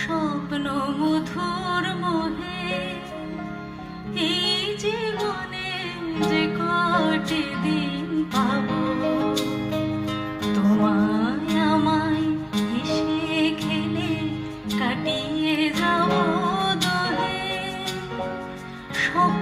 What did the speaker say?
স্বপ্ন মধুর মোহে। এই জীবনে যে কটি দিন পাব, তোমায় আমায় হেসে খেলে কাটিয়ে যাব দোহে। স্বপ্ন